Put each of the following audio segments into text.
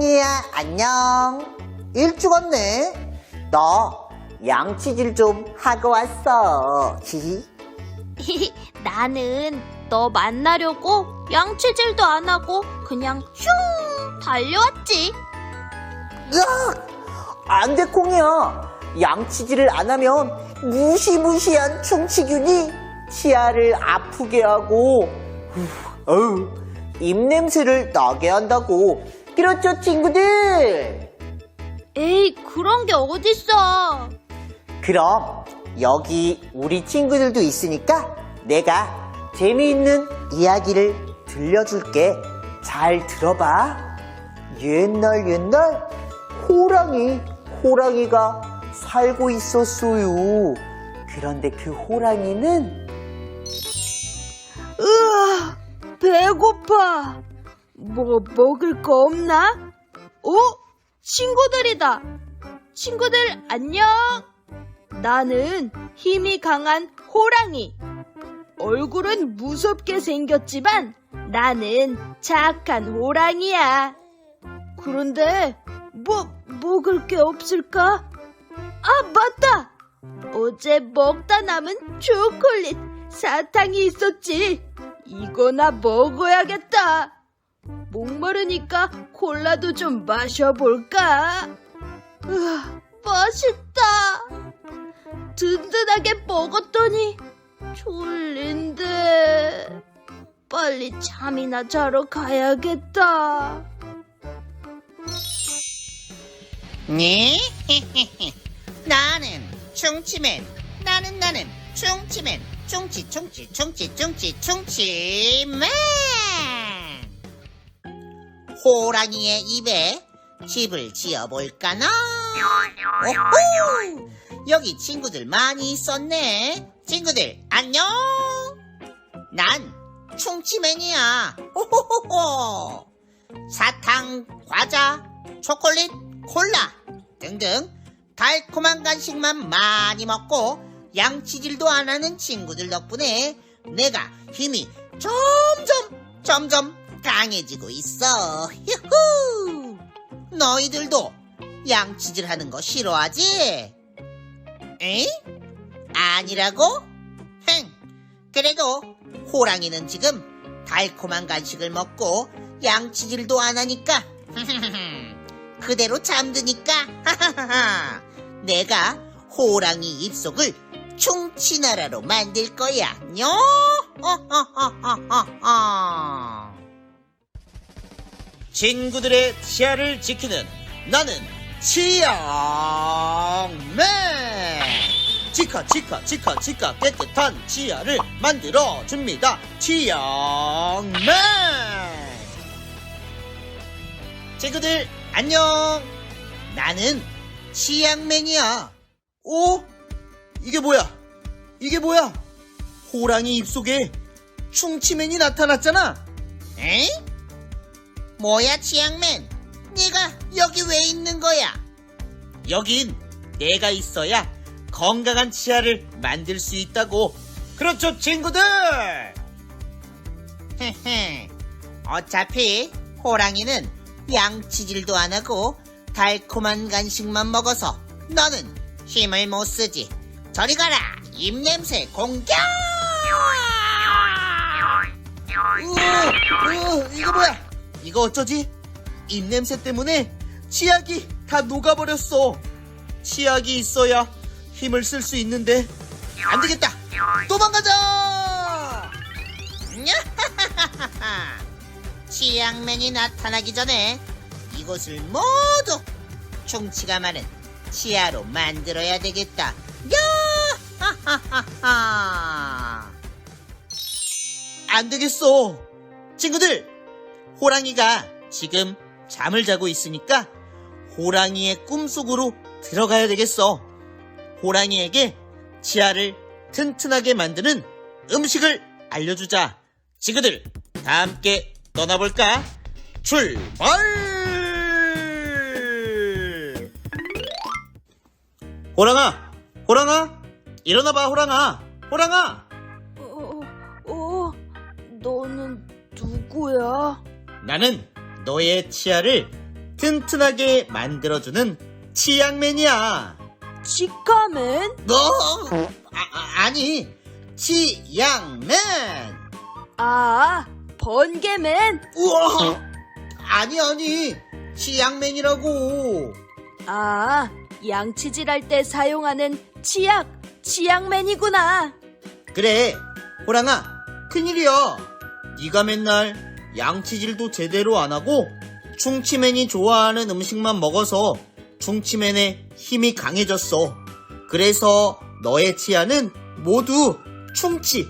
콩이야, 안녕. 일찍 왔네. 나 양치질 좀 하고 왔어. 히히. 나는 너 만나려고 양치질도 안 하고 그냥 슝 달려왔지. 으악! 안 돼, 콩이야. 양치질을 안 하면 무시무시한 충치균이 치아를 아프게 하고, 후, 어우, 입냄새를 나게 한다고. 그렇죠, 친구들? 에이, 그런 게 어딨어. 그럼 여기 우리 친구들도 있으니까 내가 재미있는 이야기를 들려줄게. 잘 들어봐. 옛날 옛날 호랑이, 호랑이가 살고 있었어요. 그런데 그 호랑이는 으아, 배고파. 뭐 먹을 거 없나? 어? 친구들이다. 친구들 안녕. 나는 힘이 강한 호랑이. 얼굴은 무섭게 생겼지만 나는 착한 호랑이야. 그런데 뭐 먹을 게 없을까? 아, 맞다. 어제 먹다 남은 초콜릿 사탕이 있었지. 이거나 먹어야겠다. 목마르니까 콜라도 좀 마셔볼까? 으아, 맛있다. 든든하게 먹었더니 졸린데. 빨리 잠이나 자러 가야겠다. 네? 나는 충치맨. 나는 나는 충치맨. 충치 충치 충치 충치 충치맨. 호랑이의 입에 집을 지어볼까나? 오호! 여기 친구들 많이 있었네. 친구들 안녕. 난 충치맨이야. 호호호호. 사탕, 과자, 초콜릿, 콜라 등등 달콤한 간식만 많이 먹고 양치질도 안 하는 친구들 덕분에 내가 힘이 점점 점점 강해지고 있어. 휴후. 너희들도 양치질 하는 거 싫어하지? 에? 아니라고? 흥. 그래도 호랑이는 지금 달콤한 간식을 먹고 양치질도 안 하니까 그대로 잠드니까 내가 호랑이 입속을 충치나라로 만들 거야. 뇨? 친구들의 치아를 지키는 나는 치아맨. 치카 치카 치카 치카 깨끗한 치아를 만들어 줍니다. 치아맨. 친구들 안녕. 나는 치약맨이야. 오? 이게 뭐야? 이게 뭐야? 호랑이 입속에 충치맨이 나타났잖아. 에? 뭐야, 치약맨? 네가 여기 왜 있는 거야? 여긴 내가 있어야 건강한 치아를 만들 수 있다고. 그렇죠, 친구들! 헤헤. 어차피 호랑이는 양치질도 안 하고 달콤한 간식만 먹어서 너는 힘을 못 쓰지. 저리 가라, 입냄새 공격! 우와, 우와, 이거 뭐야? 이거 어쩌지? 입냄새 때문에 치약이 다 녹아버렸어. 치약이 있어야 힘을 쓸 수 있는데 안 되겠다. 도망가자! 치약맨이 나타나기 전에 이곳을 모두 충치가 많은 치아로 만들어야 되겠다. 야! 안 되겠어. 친구들, 호랑이가 지금 잠을 자고 있으니까 호랑이의 꿈속으로 들어가야 되겠어. 호랑이에게 치아를 튼튼하게 만드는 음식을 알려주자. 친구들, 다 함께 떠나볼까? 출발! 호랑아, 호랑아, 일어나봐, 호랑아, 호랑아. 어, 어, 너는 누구야? 나는 너의 치아를 튼튼하게 만들어주는 치약맨이야. 치카맨? 너 아, 아, 니 치약맨. 아, 번개맨? 우와 아니 아니 치약맨이라고. 아, 양치질 할 때 사용하는 치약, 치약맨이구나. 그래 호랑아 큰일이야. 네가 맨날 양치질도 제대로 안 하고 충치맨이 좋아하는 음식만 먹어서 충치맨의 힘이 강해졌어. 그래서 너의 치아는 모두 충치,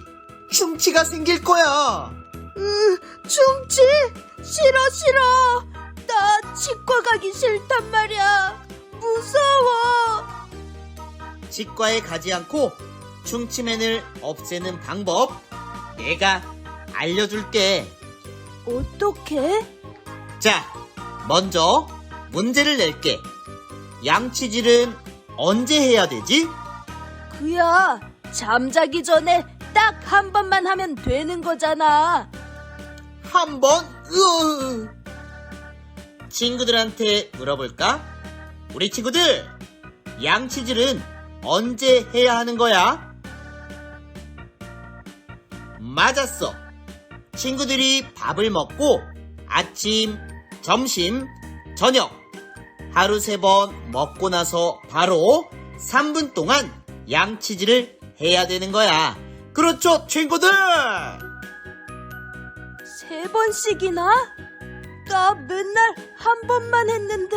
충치가 생길 거야. 충치? 싫어, 싫어. 나 치과 가기 싫단 말이야. 무서워. 치과에 가지 않고 충치맨을 없애는 방법 내가 알려줄게. 어떻게? 자, 먼저 문제를 낼게. 양치질은 언제 해야 되지? 그야, 잠자기 전에 딱 한 번만 하면 되는 거잖아. 한 번? 으 친구들한테 물어볼까? 우리 친구들, 양치질은 언제 해야 하는 거야? 맞았어. 친구들이 밥을 먹고 아침, 점심, 저녁 하루 세 번 먹고 나서 바로 3분 동안 양치질을 해야 되는 거야. 그렇죠, 친구들! 세 번씩이나? 나 맨날 한 번만 했는데.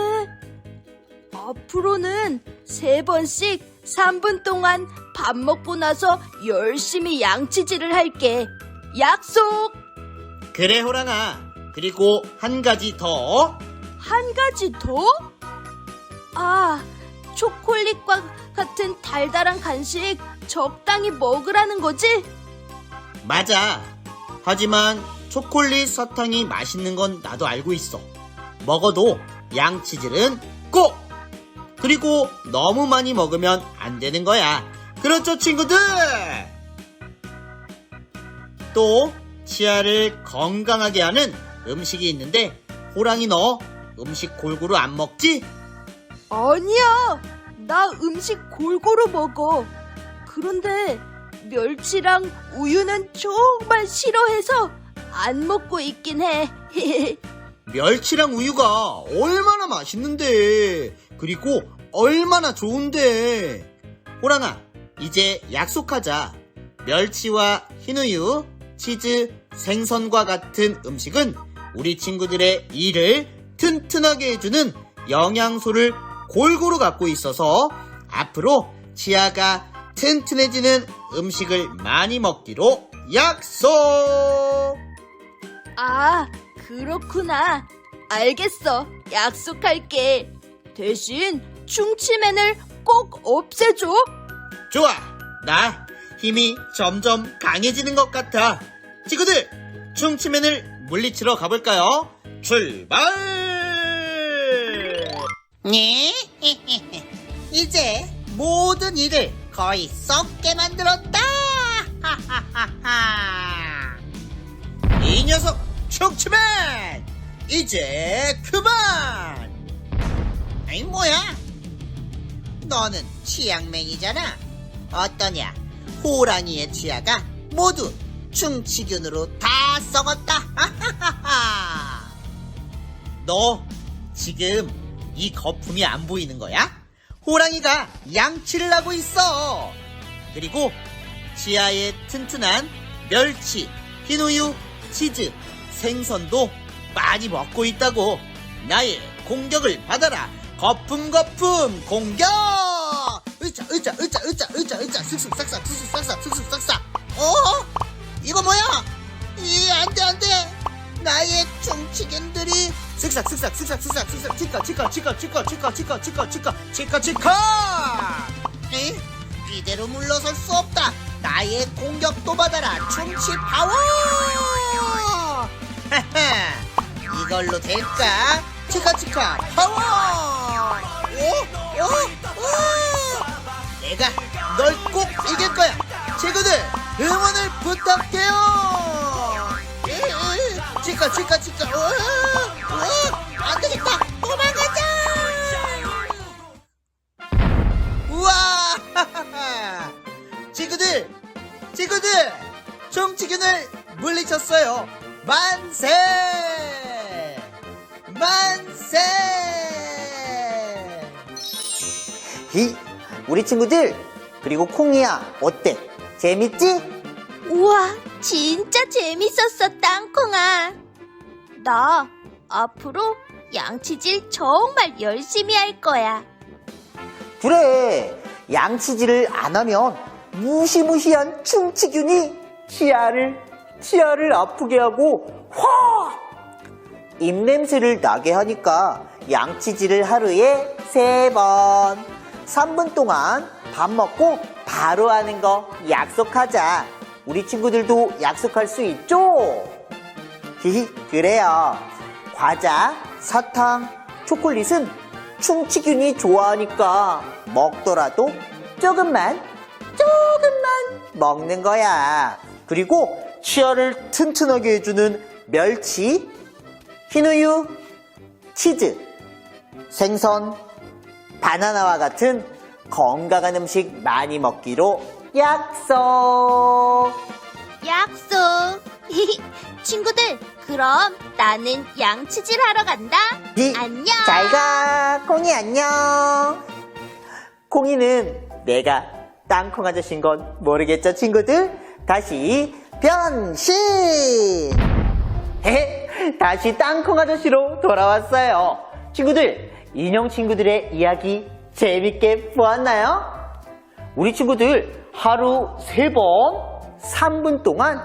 앞으로는 세 번씩 3분 동안 밥 먹고 나서 열심히 양치질을 할게. 약속! 그래, 호랑아. 그리고 한 가지 더. 한 가지 더? 아, 초콜릿과 같은 달달한 간식 적당히 먹으라는 거지? 맞아. 하지만 초콜릿 사탕이 맛있는 건 나도 알고 있어. 먹어도 양치질은 꼭! 그리고 너무 많이 먹으면 안 되는 거야. 그렇죠, 친구들? 또, 치아를 건강하게 하는 음식이 있는데, 호랑이 너 음식 골고루 안 먹지? 아니야! 나 음식 골고루 먹어. 그런데 멸치랑 우유는 정말 싫어해서 안 먹고 있긴 해. 멸치랑 우유가 얼마나 맛있는데 그리고 얼마나 좋은데 호랑아 이제 약속하자 멸치와 흰우유 치즈 생선과 같은 음식은 우리 친구들의 이를 튼튼하게 해주는 영양소를 골고루 갖고 있어서 앞으로 치아가 튼튼해지는 음식을 많이 먹기로 약속 아, 그렇구나. 알겠어. 약속할게. 대신 충치맨을 꼭 없애줘. 좋아. 나 힘이 점점 강해지는 것 같아. 친구들, 충치맨을 물리치러 가볼까요? 출발! 네? 이제 모든 일을 거의 썩게 만들었다. 이 녀석, 충치맨! 이제 그만! 아이 뭐야? 너는 치약맨이잖아. 어떠냐? 호랑이의 치아가 모두 충치균으로 다 썩었다. 너 지금 이 거품이 안 보이는 거야? 호랑이가 양치를 하고 있어. 그리고 치아에 튼튼한 멸치, 흰우유, 치즈, 생선도 많이 먹고 있다고. 나의 공격을 받아라. 거품 거품 공격! 으짜 으짜 으짜 으짜 으짜 으짜 슥슥 싹싹 슥슥 싹싹 슥슥 싹싹. 어? 슥싹 슥싹 슥싹 슥싹 슥싹 치카 치카 치카 치카 치카 치카 치카 치카 치카 치카 에? 이대로 물러설 수 없다. 나의 공격도 받아라. 충치 파워! 이걸로 될까? 치카 치카 파워! 오? 오? 오! 내가 널 꼭 이길 거야 친구들 응원을 부탁해요 치카 치카 치카. 치균을 물리쳤어요. 만세! 만세! 히, 우리 친구들 그리고 콩이야 어때? 재밌지? 우와, 진짜 재밌었어, 땅콩아. 나 앞으로 양치질 정말 열심히 할 거야. 그래 양치질을 안 하면 무시무시한 충치균이 치아를, 치아를 아프게 하고, 확! 입냄새를 나게 하니까 양치질을 하루에 세번 3분 동안 밥 먹고 바로 하는 거 약속하자. 우리 친구들도 약속할 수 있죠? 히히, 그래요. 과자, 사탕, 초콜릿은 충치균이 좋아하니까 먹더라도 조금만, 조금만 먹는 거야. 그리고 치아를 튼튼하게 해주는 멸치, 흰우유, 치즈, 생선, 바나나와 같은 건강한 음식 많이 먹기로 약속! 약속. 친구들, 그럼 나는 양치질 하러 간다. 히, 안녕. 잘 가, 콩이 안녕. 콩이는 내가 땅콩 아저씨인 건 모르겠죠, 친구들? 다시 변신! 헤헤, 다시 땅콩 아저씨로 돌아왔어요. 친구들, 인형 친구들의 이야기 재밌게 보았나요? 우리 친구들 하루 세 번 3분 동안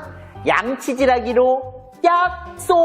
양치질하기로 약속!